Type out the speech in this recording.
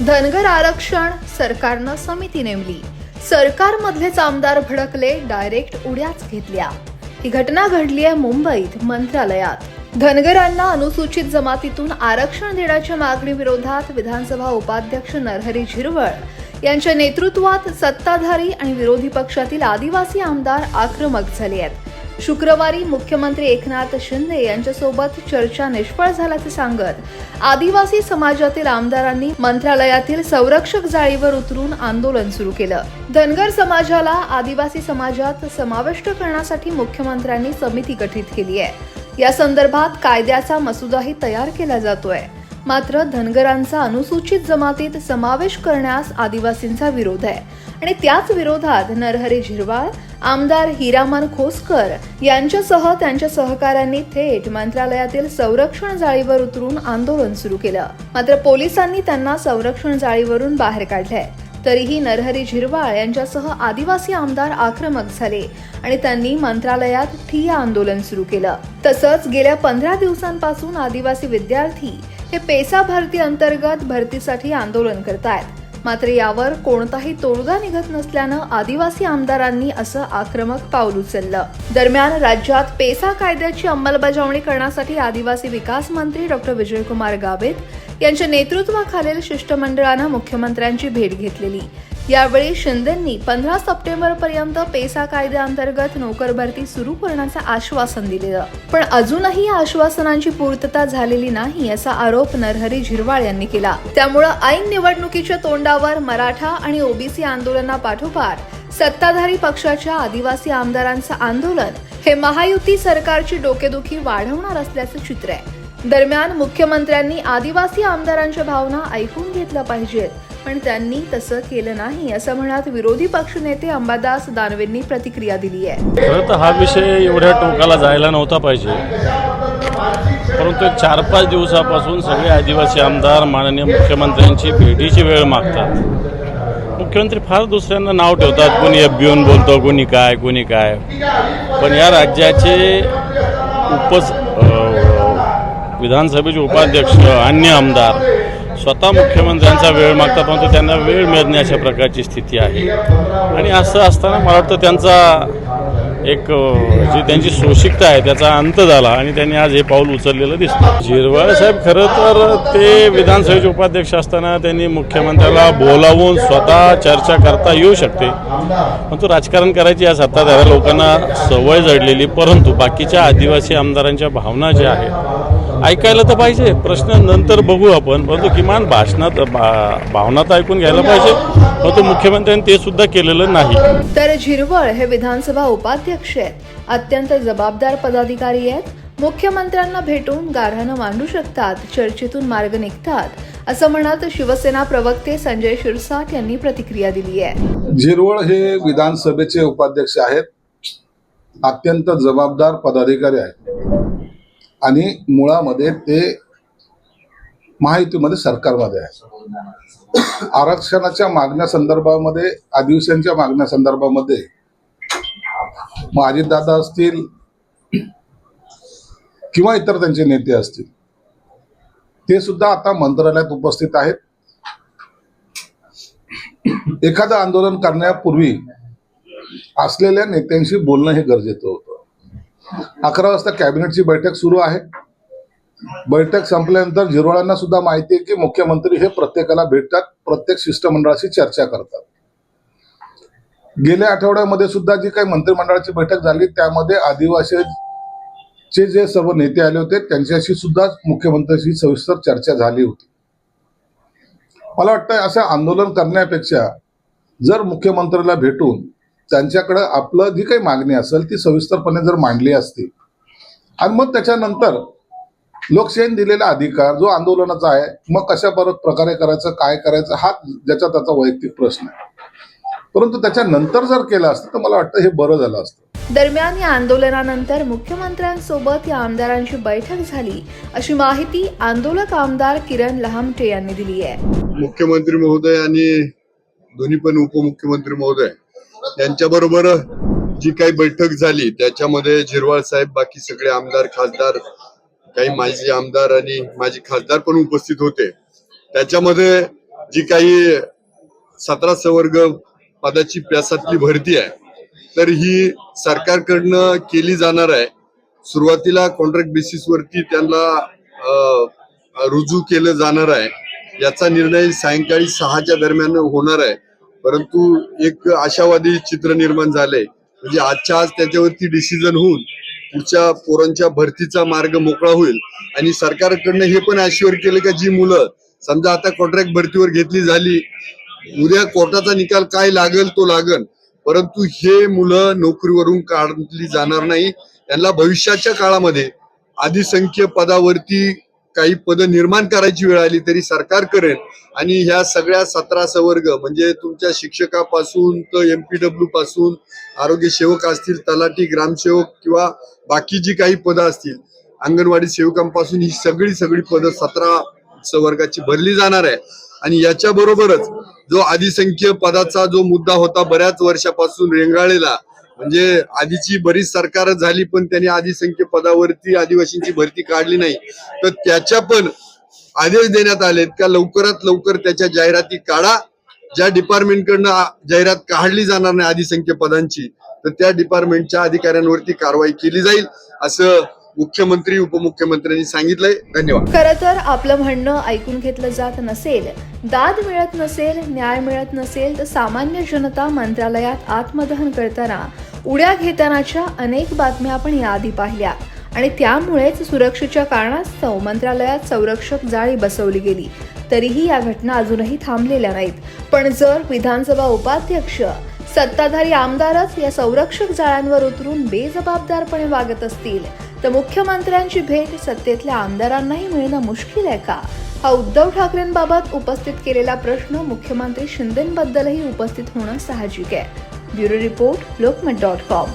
धनगर आरक्षण सरकारनं समिती नेमली. सरकारमधलेच आमदार भडकले डायरेक्ट उड्याच घेतल्या. ही घटना घडली आहे मुंबईत मंत्रालयात. धनगरांना अनुसूचित जमातीतून आरक्षण देण्याच्या मागणी विरोधात विधानसभा उपाध्यक्ष नरहरी झिरवळ यांच्या नेतृत्वात सत्ताधारी आणि विरोधी पक्षातील आदिवासी आमदार आक्रमक झाले आहेत. शुक्रवारी मुख्यमंत्री एकनाथ शिंदे यांच्यासोबत चर्चा निष्फळ झाल्याचे सांगत आदिवासी समाजातील आमदारांनी मंत्रालयातील संरक्षक जाळीवर उतरून आंदोलन सुरू केलं. धनगर समाजाला आदिवासी समाजात समाविष्ट करण्यासाठी मुख्यमंत्र्यांनी समिती गठीत केली आहे. या संदर्भात कायद्याचा मसुदाही तयार केला जातोय. मात्र धनगरांचा अनुसूचित जमातीत समावेश करण्यास आदिवासींचा विरोध आहे. आणि त्याच विरोधात नरहरी झिरवाळ आमदार हिरामन खोसकर यांच्यासह त्यांच्या सहकाऱ्यांनी थेट मंत्रालयातील संरक्षण जाळीवर उतरून आंदोलन सुरू केलं. मात्र पोलिसांनी त्यांना संरक्षण जाळीवरून बाहेर काढलंय. तरीही नरहरी झिरवाळ यांच्यासह आदिवासी आमदार आक्रमक झाले आणि त्यांनी मंत्रालयात ठिय्या आंदोलन सुरू केलं. तसंच गेल्या पंधरा दिवसांपासून आदिवासी विद्यार्थी हे पेसा भरती अंतर्गत भरतीसाठी आंदोलन करतायत. मात्र यावर कोणताही तोडगा निघत नसल्यानं आदिवासी आमदारांनी असं आक्रमक पाऊल उचललं. दरम्यान राज्यात पेसा कायद्याची अंमलबजावणी करण्यासाठी आदिवासी विकास मंत्री डॉक्टर विजयकुमार गावित यांच्या नेतृत्वाखालील शिष्टमंडळानं मुख्यमंत्र्यांची भेट घेतलेली. यावेळी शिंदेंनी पंधरा सप्टेंबर पर्यंत पेसा कायद्याअंतर्गत नोकर भरती सुरू करण्याचं आश्वासन दिलेलं. पण अजूनही या आश्वासनांची पूर्तता झालेली नाही असा आरोप नरहरी झिरवाळ यांनी केला. त्यामुळं ऐन निवडणुकीच्या तोंडावर मराठा आणि ओबीसी आंदोलनापाठोपाठ सत्ताधारी पक्षाच्या आदिवासी आमदारांचं आंदोलन हे महायुती सरकारची डोकेदुखी वाढवणार असल्याचं चित्र आहे. दरम्यान मुख्यमंत्र्यांनी आदिवासी आमदारांच्या भावना ऐकून घेतल्या पाहिजेत. पण त्यांनी तसं केलं नाही असं म्हणत विरोधी पक्षनेते अंबादास दानवेंनी प्रतिक्रिया दिली आहे. खरं तर हा विषय एवढ्या टोकाला जायला नव्हता पाहिजे. परंतु चार पाच दिवसापासून सगळे आदिवासी आमदार माननीय मुख्यमंत्र्यांची भेटीची वेळ मागतात. मुख्यमंत्री फार दुसऱ्यांना नाव ठेवतात कोणी एफ बोलतो कोणी काय कोणी काय. पण या राज्याचे उपस विधानसभेचे उपाध्यक्ष अन्य आमदार स्वतः मुख्यमंत्र्यांचा वेळ मागतात परंतु त्यांना वेळ मिळत नाही अशा प्रकारची स्थिती आहे. आणि असं असताना मला वाटतं त्यांचा एक जी त्यांची सोशिकता आहे त्याचा अंत झाला आणि त्यांनी आज हे पाऊल उचललेलं दिसतं. झिरवाळ साहेब खरं तर ते विधानसभेचे उपाध्यक्ष असताना त्यांनी मुख्यमंत्र्याला बोलावून स्वतः चर्चा करता येऊ शकते. परंतु राजकारण करायची या सत्ताधाऱ्या लोकांना सवय जडलेली परंतु बाकीच्या आदिवासी आमदारांच्या भावना ज्या आहेत ऐकायला तर पाहिजे. प्रश्न नंतर बघू आपण. परंतु किमान भाषणात भावना तर ऐकून घ्यायला पाहिजे. परंतु मुख्यमंत्र्यांनी ते सुद्धा केलेलं नाही. तर झिरवळ हे विधानसभा उपाध्यक्ष आहेत. अत्यंत जबाबदार पदाधिकारी आहेत. मुख्यमंत्र्यांना भेटून गाऱ्हाणं मांडू शकतात चर्चेतून मार्ग निघतात असं म्हणत शिवसेना प्रवक्ते संजय शिरसाट यांनी प्रतिक्रिया दिली आहे. झिरवळ हे विधानसभेचे उपाध्यक्ष आहेत. अत्यंत जबाबदार पदाधिकारी आहेत. आणि मुळामध्ये ते महायुतीमध्ये सरकारमध्ये आहे. आरक्षणाच्या मागण्या संदर्भामध्ये आदिवासींच्या मागण्या संदर्भामध्ये मग अजितदादा असतील किंवा इतर त्यांचे नेते असतील ते सुद्धा आता मंत्रालयात उपस्थित आहेत. एखादं आंदोलन करण्यापूर्वी असलेल्या नेत्यांशी बोलणं हे गरजेचं होतं. अकरा वाजता कॅबिनेटची बैठक सुरू आहे. बैठक संपल्यानंतर झिरवाळांना सुद्धा माहिती आहे की मुख्यमंत्री हे प्रत्येकाला भेटतात प्रत्येक शिष्टमंडळाशी चर्चा करतात. गेल्या आठवड्यामध्ये सुद्धा जी काही मंत्रिमंडळाची बैठक झाली त्यामध्ये आदिवासीचे जे सर्व नेते आले होते त्यांच्याशी सुद्धा मुख्यमंत्र्यांशी सविस्तर चर्चा झाली होती. मला वाटतं असं आंदोलन करण्यापेक्षा जर मुख्यमंत्र्याला भेटून त्यांच्याकडं आपलं जी काही मागणी असेल ती सविस्तरपणे जर मांडली असती. आणि मग त्याच्यानंतर लोकशाहीने दिलेला अधिकार जो आंदोलनाचा आहे मग कशा परत प्रकारे करायचं काय करायचं हा ज्याचा त्याचा वैयक्तिक प्रश्न आहे. परंतु त्याच्यानंतर जर केलं असतं तर मला वाटतं हे बरं झालं असतं. दरम्यान या आंदोलनानंतर मुख्यमंत्र्यांसोबत या आमदारांची बैठक झाली अशी माहिती आंदोलक आमदार किरण लहामटे यांनी दिली आहे. मुख्यमंत्री महोदय आणि दोन्ही पण उपमुख्यमंत्री महोदय त्यांच्याबरोबर जी काही बैठक झाली त्याच्यामध्ये झिरवाळ साहेब बाकी सगळे आमदार खासदार काही माजी आमदार आणि माजी खासदार पण उपस्थित होते. त्याच्यामध्ये जी काही सतरा सवर्ग पदाची प्यासातली भरती आहे तर ही सरकारकडनं केली जाणार आहे. सुरुवातीला कॉन्ट्रॅक्ट बेसिसवरती त्यांना रुजू केलं जाणार आहे. याचा निर्णय सायंकाळी सहाच्या दरम्यान होणार आहे. परंतु एक आशावादी चित्र निर्माण झालंय. म्हणजे आजच्या आज त्याच्यावरती डिसिजन होऊन पुढच्या पोरांच्या भरतीचा मार्ग मोकळा होईल. आणि सरकारकडनं हे पण अश्युअर केलं का जी मुलं समजा आता कॉन्ट्रॅक्ट भरतीवर घेतली झाली उद्या कोर्टाचा निकाल काय लागेल तो लागल. परंतु हे मुलं नोकरीवरून काढली जाणार नाही. त्यांना भविष्याच्या काळामध्ये अधिसंख्य पदावरती काही पद निर्माण करायची वेळ आली तरी सरकार करेल. आणि ह्या सगळ्या सतरा सवर्ग म्हणजे तुमच्या शिक्षकापासून तर एमपीडब्ल्यू पासून आरोग्य सेवक असतील तलाठी ग्रामसेवक किंवा बाकी जी काही पदं असतील अंगणवाडी सेवकांपासून ही सगळी सगळी पदं सतरा सवर्गाची भरली जाणार आहे. आणि याच्या बरोबरच जो आदिसंख्य पदाचा जो मुद्दा होता बऱ्याच वर्षापासून रेंगाळलेला म्हणजे आधीची बरीच सरकार झाली पण त्यांनी आदिसंख्य पदावरती आदिवासींची भरती काढली नाही. तर त्याच्या पण आदेश देण्यात आलेत का लवकरात लवकर त्याच्या जाहिराती काढा. ज्या डिपार्टमेंटकडनं जाहिरात काढली जाणार नाही आदिसंख्य पदांची तर त्या डिपार्टमेंटच्या अधिकाऱ्यांवरती कारवाई केली जाईल असं मुख्यमंत्री उपमुख्यमंत्र्यांनी सांगितलंय. धन्यवाद. खरं तर आपलं म्हणणं ऐकून घेतलं जात नसेल दाद मिळत नसेल न्याय मिळत नसेल तर सामान्य जनता मंत्रालयात आत्मदहन करताना उड्या घेतानाच्या अनेक बातम्या आपण याआधी पाहिल्या. आणि त्यामुळेच सुरक्षेच्या कारणास्तव मंत्रालयात संरक्षक जाळी बसवली गेली. तरीही या घटना अजूनही थांबलेल्या नाहीत. पण जर विधानसभा उपाध्यक्ष सत्ताधारी आमदारच या संरक्षक जाळ्यांवर उतरून बेजबाबदारपणे वागत असतील तर मुख्यमंत्र्यांची भेट सत्तेतल्या आमदारांनाही मिळणं मुश्किल आहे का? हा उद्धव ठाकरेंबाबत उपस्थित केलेला प्रश्न मुख्यमंत्री शिंदेबद्दलही उपस्थित होणं साहजिक आहे. Bureau report Lokmat dot com.